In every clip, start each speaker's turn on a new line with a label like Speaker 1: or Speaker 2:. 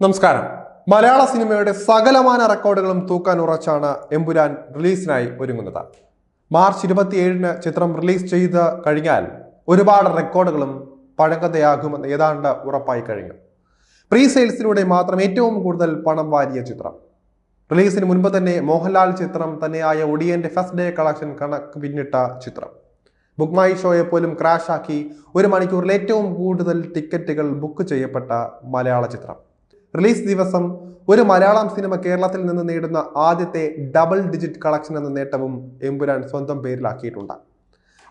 Speaker 1: നമസ്കാരം. മലയാള സിനിമയുടെ സകലമാന റെക്കോർഡുകളും തൂക്കാൻ ഉറച്ചാണ് എമ്പുരാൻ റിലീസിനായി ഒരുങ്ങുന്നത്. മാർച്ച് ഇരുപത്തിയേഴിന് ചിത്രം റിലീസ് ചെയ്ത് കഴിഞ്ഞാൽ ഒരുപാട് റെക്കോർഡുകളും പഴങ്കതയാകുമെന്ന് ഏതാണ്ട് ഉറപ്പായി കഴിഞ്ഞു. പ്രീ സെയിൽസിലൂടെ മാത്രം ഏറ്റവും കൂടുതൽ പണം വാരിയ ചിത്രം. റിലീസിന് മുൻപ് തന്നെ മോഹൻലാൽ ചിത്രം തന്നെയായ ഒടിയന്റെ ഫസ്റ്റ് ഡേ കളക്ഷൻ കണക്ക് പിന്നിട്ട ചിത്രം. ബുക്ക് മൈ ഷോയെ പോലും ക്രാഷ് ആക്കി ഒരു മണിക്കൂറിൽ ഏറ്റവും കൂടുതൽ ടിക്കറ്റുകൾ ബുക്ക് ചെയ്യപ്പെട്ട മലയാള ചിത്രം. റിലീസ് ദിവസം ഒരു മലയാളം സിനിമ കേരളത്തിൽ നിന്ന് നേടുന്ന ആദ്യത്തെ ഡബിൾ ഡിജിറ്റ് കളക്ഷൻ എന്ന നേട്ടവും എമ്പുരാൻ സ്വന്തം പേരിലാക്കിയിട്ടുണ്ട്.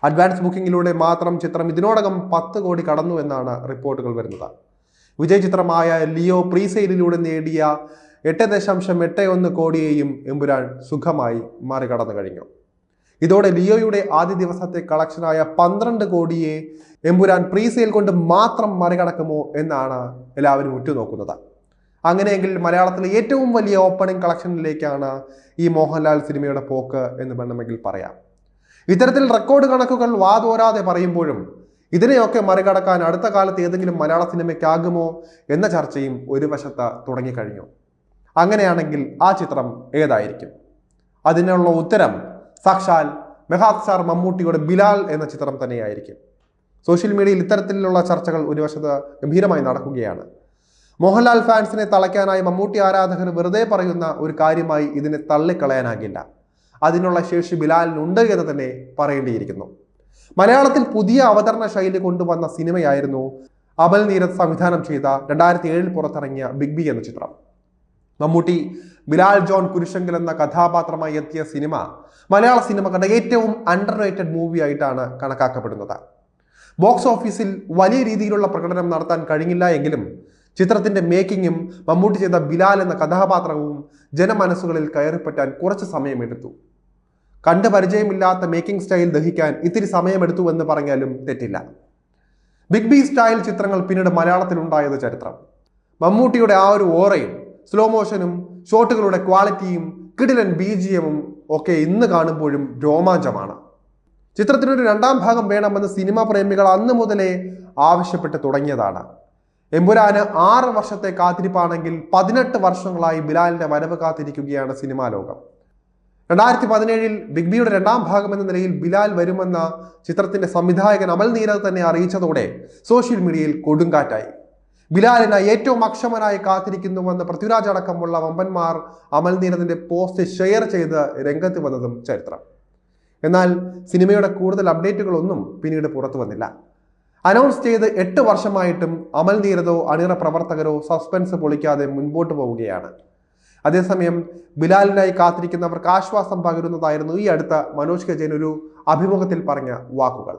Speaker 1: അഡ്വാൻസ് ബുക്കിംഗിലൂടെ മാത്രം ചിത്രം ഇതിനോടകം പത്ത് കോടി കടന്നു എന്നാണ് റിപ്പോർട്ടുകൾ വരുന്നത്. വിജയ് ചിത്രമായ ലിയോ പ്രീസെയിലിലൂടെ നേടിയ എട്ട് ദശാംശം എട്ട് ഒന്ന് കോടിയെയും എമ്പുരാൻ സുഖമായി മറികടന്നു കഴിഞ്ഞു. ഇതോടെ ലിയോയുടെ ആദ്യ ദിവസത്തെ കളക്ഷനായ പന്ത്രണ്ട് കോടിയെ എമ്പുരാൻ പ്രീസെയിൽ കൊണ്ട് മാത്രം മറികടക്കുമോ എന്നാണ് എല്ലാവരും ഉറ്റുനോക്കുന്നത്. അങ്ങനെയെങ്കിൽ മലയാളത്തിലെ ഏറ്റവും വലിയ ഓപ്പണിംഗ് കളക്ഷനിലേക്കാണ് ഈ മോഹൻലാൽ സിനിമയുടെ പോക്ക് എന്ന് വേണമെങ്കിൽ പറയാം. ഇത്തരത്തിൽ റെക്കോർഡ് കണക്കുകൾ വാതോരാതെ പറയുമ്പോഴും ഇതിനെയൊക്കെ മറികടക്കാൻ അടുത്ത കാലത്ത് ഏതെങ്കിലും മലയാള സിനിമയ്ക്കാകുമോ എന്ന ചർച്ചയും ഒരു വശത്ത് തുടങ്ങിക്കഴിഞ്ഞു. അങ്ങനെയാണെങ്കിൽ ആ ചിത്രം ഏതായിരിക്കും? അതിനുള്ള ഉത്തരം സാക്ഷാൽ മെഹാദ് സാർ മമ്മൂട്ടിയുടെ ബിലാൽ എന്ന ചിത്രം തന്നെയായിരിക്കും. സോഷ്യൽ മീഡിയയിൽ ഇത്തരത്തിലുള്ള ചർച്ചകൾ ഒരു വശത്ത് ഗംഭീരമായി നടക്കുകയാണ്. മോഹൻലാൽ ഫാൻസിനെ തളയ്ക്കാനായി മമ്മൂട്ടി ആരാധകർ വെറുതെ പറയുന്ന ഒരു കാര്യമായി ഇതിനെ തള്ളിക്കളയാനാകില്ല. അതിനുള്ള ശേഷി ബിലാലിനുണ്ട് എന്ന് തന്നെ പറയേണ്ടിയിരിക്കുന്നു. മലയാളത്തിൽ പുതിയ അവതരണ ശൈലി കൊണ്ടുവന്ന സിനിമയായിരുന്നു അമൽ നീരത് സംവിധാനം ചെയ്ത രണ്ടായിരത്തി ഏഴിൽ പുറത്തിറങ്ങിയ ബിഗ് ബി എന്ന ചിത്രം. മമ്മൂട്ടി ബിലാൽ ജോൺ കുരിശങ്കൽ എന്ന കഥാപാത്രമായി എത്തിയ സിനിമ മലയാള സിനിമ കണ്ട ഏറ്റവും അണ്ടർ റേറ്റഡ് മൂവിയായിട്ടാണ് കണക്കാക്കപ്പെടുന്നത്. ബോക്സ് ഓഫീസിൽ വലിയ രീതിയിലുള്ള പ്രകടനം നടത്താൻ കഴിഞ്ഞില്ല എങ്കിലും ചിത്രത്തിന്റെ മേക്കിങ്ങും മമ്മൂട്ടി ചെയ്ത ബിലാൽ എന്ന കഥാപാത്രവും ജനമനസ്സുകളിൽ കയറിപ്പറ്റാൻ കുറച്ച് സമയമെടുത്തു. കണ്ട് പരിചയമില്ലാത്ത മേക്കിംഗ് സ്റ്റൈൽ ദഹിക്കാൻ ഇത്തിരി സമയമെടുത്തു എന്ന് പറഞ്ഞാലും തെറ്റില്ല. ബിഗ് ബി സ്റ്റൈൽ ചിത്രങ്ങൾ പിന്നീട് മലയാളത്തിലുണ്ടായത് ചരിത്രം. മമ്മൂട്ടിയുടെ ആ ഒരു ഓറയും സ്ലോ മോഷനും ഷോട്ടുകളുടെ ക്വാളിറ്റിയും കിടിലൻ ബി ജി എമ്മും ഒക്കെ ഇന്ന് കാണുമ്പോഴും രോമാഞ്ചമാണ്. ചിത്രത്തിനൊരു രണ്ടാം ഭാഗം വേണമെന്ന് സിനിമാ പ്രേമികൾ അന്ന് മുതലേ ആവശ്യപ്പെട്ട് തുടങ്ങിയതാണ്. എമ്പുരാന് ആറ് വർഷത്തെ കാത്തിരിപ്പാണെങ്കിൽ പതിനെട്ട് വർഷങ്ങളായി ബിലാലിന്റെ വരവ് കാത്തിരിക്കുകയാണ് സിനിമാ ലോകം. രണ്ടായിരത്തി പതിനേഴിൽ ബിഗ് ബിയുടെ രണ്ടാം ഭാഗം എന്ന നിലയിൽ ബിലാൽ വരുമെന്ന ചിത്രത്തിന്റെ സംവിധായകൻ അമൽ നീരദ് തന്നെ അറിയിച്ചതോടെ സോഷ്യൽ മീഡിയയിൽ കൊടുങ്കാറ്റായി. ബിലാലിന് ഏറ്റവും അക്ഷമനായി കാത്തിരിക്കുന്നുവെന്ന് പൃഥ്വിരാജ് അടക്കമുള്ള വമ്പന്മാർ അമൽ നീരദിന്റെ പോസ്റ്റ് ഷെയർ ചെയ്ത് രംഗത്ത് വന്നതും ചരിത്രം. എന്നാൽ സിനിമയുടെ കൂടുതൽ അപ്ഡേറ്റുകളൊന്നും പിന്നീട് പുറത്തു വന്നില്ല. അനൗൺസ് ചെയ്ത് എട്ട് വർഷമായിട്ടും അമൽ നീരതോ അണിയറ പ്രവർത്തകരോ സസ്പെൻസ് പൊളിക്കാതെ മുൻപോട്ട് പോവുകയാണ്. അതേസമയം ബിലാലിനായി കാത്തിരിക്കുന്നവർക്ക് ആശ്വാസം പകരുന്നതായിരുന്നു ഈ അടുത്ത മനോജ് കെ ജെയിൻ ഒരു അഭിമുഖത്തിൽ പറഞ്ഞ വാക്കുകൾ.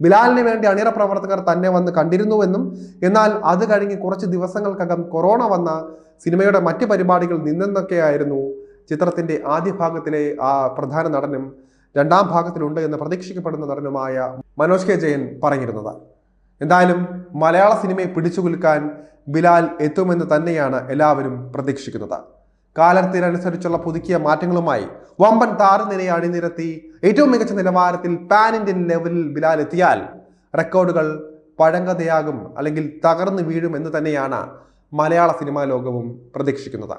Speaker 1: ബിലാലിന് വേണ്ടി അണിയറ പ്രവർത്തകർ തന്നെ വന്ന് കണ്ടിരുന്നുവെന്നും എന്നാൽ അത് കഴിഞ്ഞ് കുറച്ച് ദിവസങ്ങൾക്കകം കൊറോണ വന്ന സിനിമയുടെ മറ്റ് പരിപാടികൾ നിന്നെന്നൊക്കെയായിരുന്നു ചിത്രത്തിന്റെ ആദ്യ ഭാഗത്തിലെ ആ പ്രധാന നടനും രണ്ടാം ഭാഗത്തിലുണ്ട് എന്ന് പ്രതീക്ഷിക്കപ്പെടുന്ന നടനുമായ മനോജ് കെ ജയൻ പറഞ്ഞിരുന്നത്. എന്തായാലും മലയാള സിനിമയെ പിടിച്ചുകുലുക്കാൻ ബിലാൽ എത്തുമെന്ന് തന്നെയാണ് എല്ലാവരും പ്രതീക്ഷിക്കുന്നത്. കാലത്തിനനുസരിച്ചുള്ള പുതുക്കിയ മാറ്റങ്ങളുമായി വമ്പൻ താരനിരയെ അണിനിരത്തി ഏറ്റവും മികച്ച നിലവാരത്തിൽ പാൻ ഇന്ത്യൻ ലെവലിൽ ബിലാൽ എത്തിയാൽ റെക്കോർഡുകൾ പഴങ്കഥയാകും അല്ലെങ്കിൽ തകർന്നു വീഴും എന്ന് തന്നെയാണ് മലയാള സിനിമാ ലോകവും പ്രതീക്ഷിക്കുന്നത്.